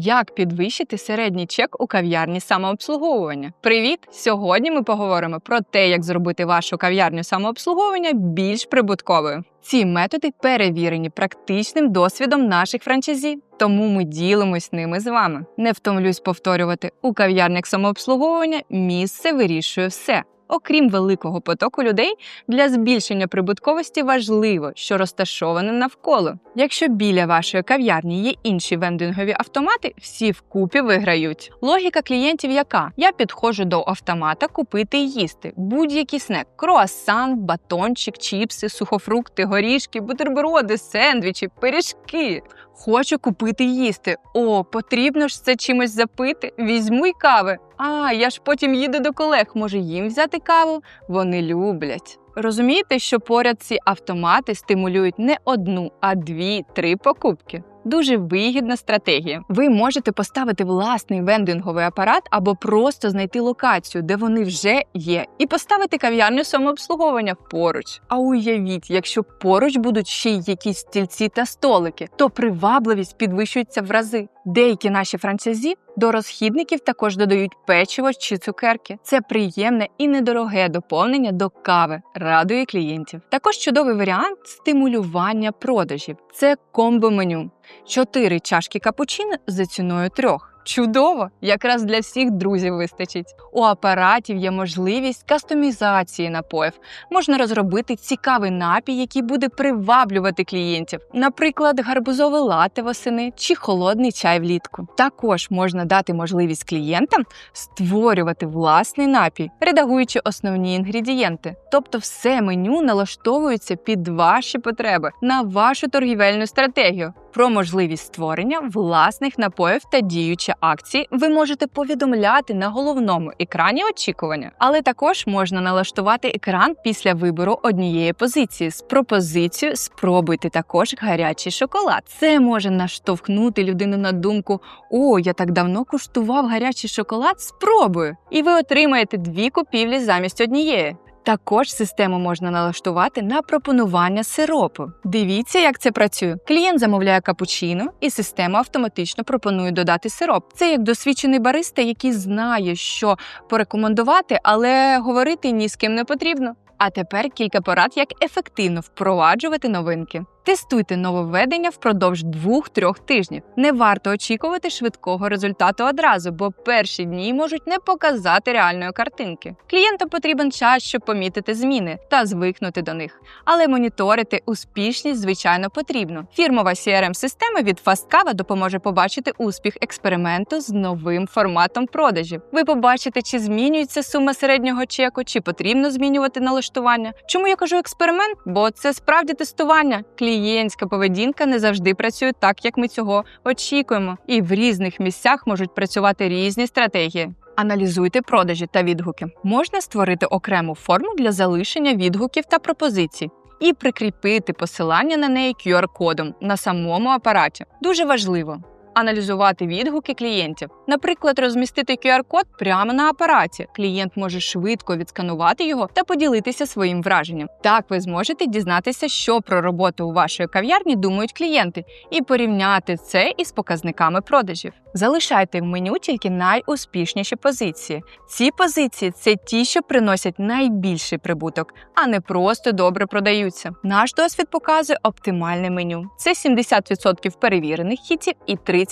Як підвищити середній чек у кав'ярні самообслуговування? Привіт! Сьогодні ми поговоримо про те, як зробити вашу кав'ярню самообслуговування більш прибутковою. Ці методи перевірені практичним досвідом наших франчайзі, тому ми ділимось ними з вами. Не втомлюсь повторювати у кав'ярнях самообслуговування місце вирішує все. Окрім великого потоку людей, для збільшення прибутковості важливо, що розташоване навколо. Якщо біля вашої кав'ярні є інші вендингові автомати, всі вкупі виграють. Логіка клієнтів яка? Я підходжу до автомата купити і їсти будь-який снек: круасан, батончик, чіпси, сухофрукти, горішки, бутерброди, сендвічі, пиріжки. Хочу купити їсти. О, потрібно ж це чимось запити. Візьму й кави. А, я ж потім їду до колег. Може їм взяти каву? Вони люблять. Розумієте, що поряд ці автомати стимулюють не одну, а дві-три покупки. Дуже вигідна стратегія. Ви можете поставити власний вендинговий апарат або просто знайти локацію, де вони вже є, і поставити кав'ярню самообслуговування поруч. А уявіть, якщо поруч будуть ще й якісь стільці та столики, то привабливість підвищується в рази. Деякі наші франчайзі до розхідників також додають печиво чи цукерки. Це приємне і недороге доповнення до кави, радує клієнтів. Також чудовий варіант стимулювання продажів. Це комбо-меню. Чотири чашки капучино за ціною трьох. Чудово! Якраз для всіх друзів вистачить. У апаратів є можливість кастомізації напоїв. Можна розробити цікавий напій, який буде приваблювати клієнтів, наприклад, гарбузове лате восени чи холодний чай влітку. Також можна дати можливість клієнтам створювати власний напій, редагуючи основні інгредієнти. Тобто, все меню налаштовується під ваші потреби на вашу торгівельну стратегію. Про можливість створення власних напоїв та діючі акції ви можете повідомляти на головному екрані очікування, але також можна налаштувати екран після вибору однієї позиції з пропозицією Спробуйте також гарячий шоколад. Це може наштовхнути людину на думку: О, я так давно куштував гарячий шоколад, спробую! І ви отримаєте дві купівлі замість однієї. Також систему можна налаштувати на пропонування сиропу. Дивіться, як це працює. Клієнт замовляє капучино, і система автоматично пропонує додати сироп. Це як досвідчений бариста, який знає, що порекомендувати, але говорити ні з ким не потрібно. А тепер кілька порад, як ефективно впроваджувати новинки. Тестуйте нововведення впродовж 2-3 тижнів. Не варто очікувати швидкого результату одразу, бо перші дні можуть не показати реальної картинки. Клієнтам потрібен час, щоб помітити зміни та звикнути до них. Але моніторити успішність, звичайно, потрібно. Фірмова crm система від FastCava допоможе побачити успіх експерименту з новим форматом продажів. Ви побачите, чи змінюється сума середнього чеку, чи потрібно змінювати налаштування. Чому я кажу експеримент? Бо це справді тестування. Клієнтська поведінка не завжди працює так, як ми цього очікуємо, і в різних місцях можуть працювати різні стратегії. Аналізуйте продажі та відгуки. Можна створити окрему форму для залишення відгуків та пропозицій. І прикріпити посилання на неї QR-кодом на самому апараті. Дуже важливо аналізувати відгуки клієнтів. Наприклад, розмістити QR-код прямо на апараті. Клієнт може швидко відсканувати його та поділитися своїм враженням. Так ви зможете дізнатися, що про роботу у вашої кав'ярні думають клієнти, і порівняти це із показниками продажів. Залишайте в меню тільки найуспішніші позиції. Ці позиції це ті, що приносять найбільший прибуток, а не просто добре продаються. Наш досвід показує оптимальне меню. Це 70% перевірених хітів і 30%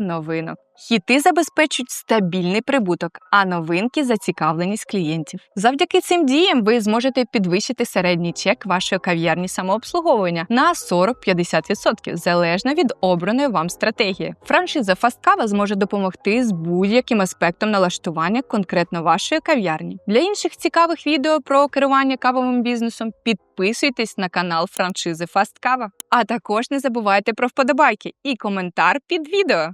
новинок. Хіти забезпечують стабільний прибуток, а новинки зацікавленість клієнтів. Завдяки цим діям ви зможете підвищити середній чек вашої кав'ярні самообслуговування на 40-50%, залежно від обраної вам стратегії. Франшиза FastCava зможе допомогти з будь-яким аспектом налаштування конкретно вашої кав'ярні. Для інших цікавих відео про керування кавовим бізнесом підписуйтесь на канал франшизи FastCava. А також не забувайте про вподобайки і коментар під відео.